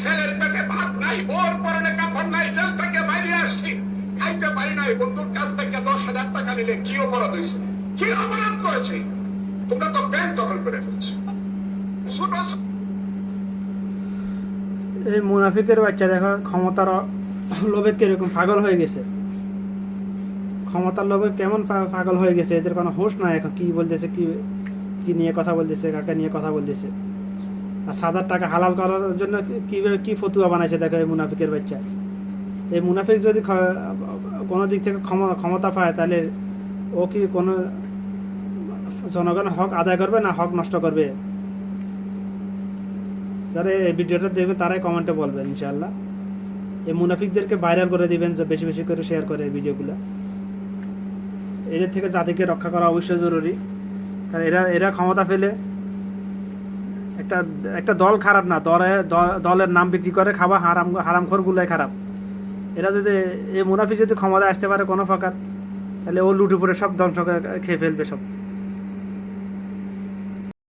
ছেলের পেটে ভাত নাই বোর পরনে কাপড় নাই থেকে বাইরে আসছি। খাইতে পারি নাই, বন্ধুর কাছ থেকে দশ হাজার টাকা নিলে কি অপরাধ হয়েছে কি অপরাধ করেছে? তোমরা তো ব্যাংক দখল করে ফেলছো ছোট ছোট এই মুনাফিকের বাচ্চা দেখো, ক্ষমতার লোভে কীরকম পাগল হয়ে গেছে। ক্ষমতার লোভে কেমন পাগল হয়ে গেছে, এদের কোনো হোশ নাই এখন, কি বলতেছে, কি কি নিয়ে কথা বলতেছে, কাকে নিয়ে কথা বলতেছে। আর সাদার টাকা হালাল করার জন্য কীভাবে কি ফতুয়া বানাইছে দেখো এই মুনাফিকের বাচ্চা। এই মুনাফিক যদি কোনো দিক থেকে ক্ষম- ক্ষমতা পায়, তাহলে ও কি কোনো জনগণের হক আদায় করবে না হক নষ্ট করবে? যারা এই ভিডিওটা দেখবেন তারাই কমেন্টে বলবেন ইনশাল্লাহ এই মুনাফিকদেরকে ভাইরাল করে দিবেন, যে বেশি বেশি করে শেয়ার করে এই ভিডিওগুলো। এদের থেকে জাতিকে রক্ষা করা অবশ্যই জরুরি। কারণ এরা এরা ক্ষমতা ফেলে একটা একটা দল খারাপ না, দলে, দলের নাম বিক্রি করে খাওয়া হারাম, হারামখোরগুলোই খারাপ। এরা যদি, এই মুনাফিক যদি ক্ষমতায় আসতে পারে কোনো প্রকার, তাহলে ও লুটে পড়ে সব ধ্বংস খেয়ে ফেলবে সব।